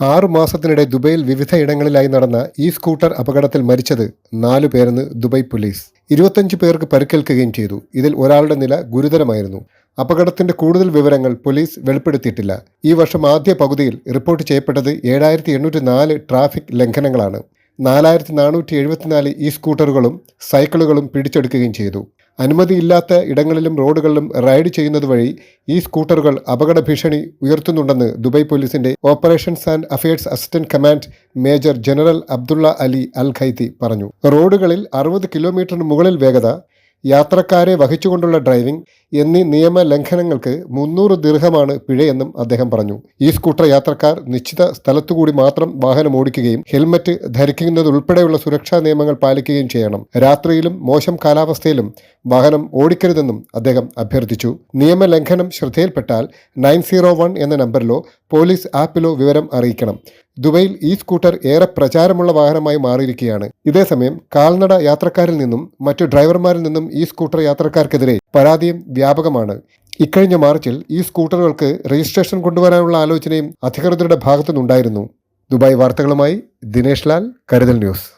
ആറു മാസത്തിനിടെ ദുബൈയിൽ വിവിധയിടങ്ങളിലായി നടന്ന ഈ സ്കൂട്ടർ അപകടത്തിൽ മരിച്ചത് നാലു പേരെന്ന് ദുബൈ പോലീസ്. ഇരുപത്തഞ്ച് പേർക്ക് പരിക്കേൽക്കുകയും ചെയ്തു. ഇതിൽ ഒരാളുടെ നില ഗുരുതരമായിരുന്നു. അപകടത്തിന്റെ കൂടുതൽ വിവരങ്ങൾ പോലീസ് വെളിപ്പെടുത്തിയിട്ടില്ല. ഈ വർഷം ആദ്യ പകുതിയിൽ റിപ്പോർട്ട് ചെയ്യപ്പെട്ടത് ഏഴായിരത്തി ട്രാഫിക് ലംഘനങ്ങളാണ്. നാലായിരത്തി നാനൂറ്റി എഴുപത്തിനാല് ഇ സ്കൂട്ടറുകളും സൈക്കിളുകളും പിടിച്ചെടുക്കുകയും ചെയ്തു. അനുമതിയില്ലാത്ത ഇടങ്ങളിലും റോഡുകളിലും റൈഡ് ചെയ്യുന്നത് വഴി ഈ സ്കൂട്ടറുകൾ അപകട ഭീഷണി ഉയർത്തുന്നുണ്ടെന്ന് ദുബായ് പോലീസിന്റെ operations and affairs assistant command major general Abdullah Ali al Khaithi പറഞ്ഞു. റോഡുകളിൽ അറുപത് കിലോമീറ്ററിന് മുകളിൽ വേഗത യാത്രക്കാരെ വഹിച്ചുകൊണ്ടുള്ള ഡ്രൈവിംഗ് എന്നീ നിയമ ലംഘനങ്ങൾക്ക് മുന്നൂറ് ദീർഘമാണ് പിഴയെന്നും അദ്ദേഹം പറഞ്ഞു. ഈ സ്കൂട്ടർ യാത്രക്കാർ നിശ്ചിത സ്ഥലത്തുകൂടി മാത്രം വാഹനം ഓടിക്കുകയും ഹെൽമറ്റ് ധരിക്കുന്നതുൾപ്പെടെയുള്ള സുരക്ഷാ നിയമങ്ങൾ പാലിക്കുകയും ചെയ്യണം. രാത്രിയിലും മോശം കാലാവസ്ഥയിലും വാഹനം ഓടിക്കരുതെന്നും അദ്ദേഹം അഭ്യർത്ഥിച്ചു. നിയമലംഘനം ശ്രദ്ധയിൽപ്പെട്ടാൽ നയൻ എന്ന നമ്പറിലോ പോലീസ് ആപ്പിലോ വിവരം അറിയിക്കണം. ദുബൈയിൽ ഈ സ്കൂട്ടർ ഏറെ പ്രചാരമുള്ള വാഹനമായി മാറിയിരിക്കുകയാണ്. ഇതേസമയം കാൽനട യാത്രക്കാരിൽ നിന്നും മറ്റു ഡ്രൈവർമാരിൽ നിന്നും ഈ സ്കൂട്ടർ യാത്രക്കാർക്കെതിരെ പരാതിയും വ്യാപകമാണ്. ഇക്കഴിഞ്ഞ മാർച്ചിൽ ഈ സ്കൂട്ടറുകൾക്ക് രജിസ്ട്രേഷൻ കൊണ്ടുവരാനുള്ള ആലോചനയും അധികൃതരുടെ ഭാഗത്തുനിന്നുണ്ടായിരുന്നു. ദുബായ് വാർത്തകളുമായി ദിനേഷ് ലാൽ കരുതൽ ന്യൂസ്.